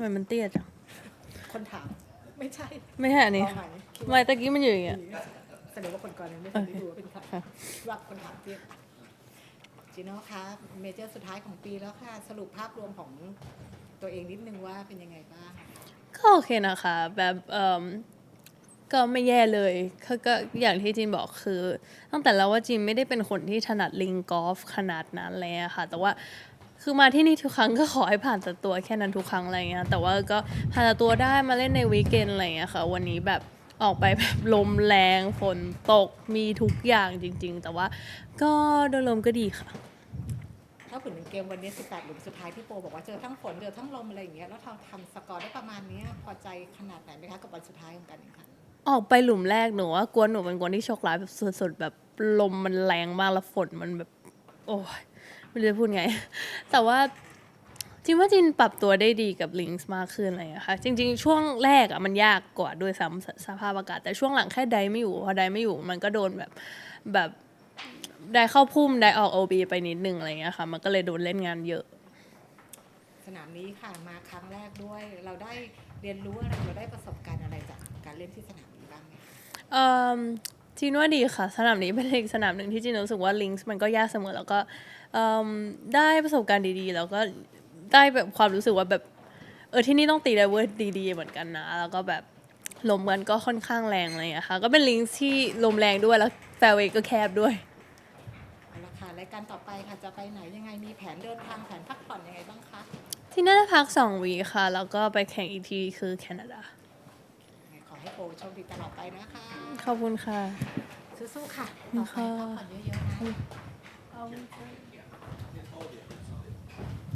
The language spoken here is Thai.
ไมมันเตี้ยจัง คนถาม ไม่ใช่ไม่ใช่อันนี้เอาใหม่คิดทำว่าไมตะกี้มันอยู่อย่างเงี้ย แสดงว่าคนก่อนยังไม่ทันได้ดูว่าเป็นใครค่ะ ว่าคนถามเตี้ยจีโน่คะเมเจอร์สุดท้ายของปีแล้วค่ะ สรุปภาพรวมของตัวเองนิดนึงว่าเป็นยังไงบ้าง ก็โอเคนะคะ แบบเอ่มก็ไม่แย่เลยก็ก็อย่างที่จินบอกคือ ตั้งแต่แล้วว่าจินไม่ได้เป็นคนที่ถนัดลิงกอล์ฟขนาดนั้นเลยอะค่ะ แต่ว่า คือมาที่นี่ทุกครั้งก็ขอให้ผ่านแต่ตัวแค่นั้นทุกครั้งอะไรเงี้ยแต่ว่าก็ผ่านแต่ตัวได้มาเล่นในวีคเอนอะไรเงี้ยค่ะวันนี้แบบออกไปแบบลมแรงฝนตกมีทุกอย่างจริง ๆ แต่ว่าก็โดยรวมก็ดีค่ะ ถ้าผลถึงเกมวันนี้ 18หลุมสุดท้ายที่โปบอกว่าเจอทั้งฝนเจอทั้งลมอะไรอย่างเงี้ยแล้วเราทำสกอร์ได้ประมาณเนี้ยพอใจขนาดไหนไหมคะกับวันสุดท้ายของการแข่งขันออกไปหลุมแรกหนูว่ากวนหนูเป็นคนที่โชคร้ายแบบสุดๆแบบลมมันแรงมากแล้วฝนมันแบบ โอ้ย ไม่รู้จะพูดไง แต่ว่าจินว่าจินปรับตัวได้ดีกับลิงส์มากขึ้นอะไรอย่างเงี้ยค่ะ จริง ๆ ช่วงแรกอะมันยากกว่าด้วยซ้ำสสภาพอากาศ แต่ช่วงหลังแค่ไดไม่อยู่ พอไดไม่อยู่มันก็โดนแบบแบบได้เข้าพุ่มได้ออกโอบีไปนิดนึงอะไรอย่างเงี้ยค่ะ มันก็เลยโดนเล่นงานเยอะ สนามนี้ค่ะมาครั้งแรกด้วย เราได้เรียนรู้อะไรเราได้ประสบการณ์อะไรจากการเล่นที่สนามนี้บ้างไหมคะเอ่อ จีนว่าดีค่ะ สนามนี้เป็นอีกสนามหนึ่งที่จีนรู้สึกว่าลิงส์มันก็ยากเสมอแล้วก็เอิ่มได้ประสบการณ์ดีๆ แล้วก็ได้แบบความรู้สึกว่าแบบเออที่นี่ต้องตีไดเวอร์ดีๆเหมือนกันนะ แล้วก็แบบลมมันก็ค่อนข้างแรงอะไรอย่างเงี้ยค่ะ ก็เป็นลิงส์ที่ลมแรงด้วยแล้วแฟร์เวย์ก็แคบด้วยเอาละค่ะรายการต่อไปค่ะจะไปไหนยังไงมีแผนเดินทางแผนพักผ่อนยังไงบ้างคะที่น่าจะพักสองวีคค่ะ แล้วก็ไปแข่งอีกทีคือแคนาดาขอ ให้โปรโชคดีตลอดไปนะคะ ขอบคุณค่ะ สู้ๆค่ะต่อไปพักผ่อนเยอะๆนะ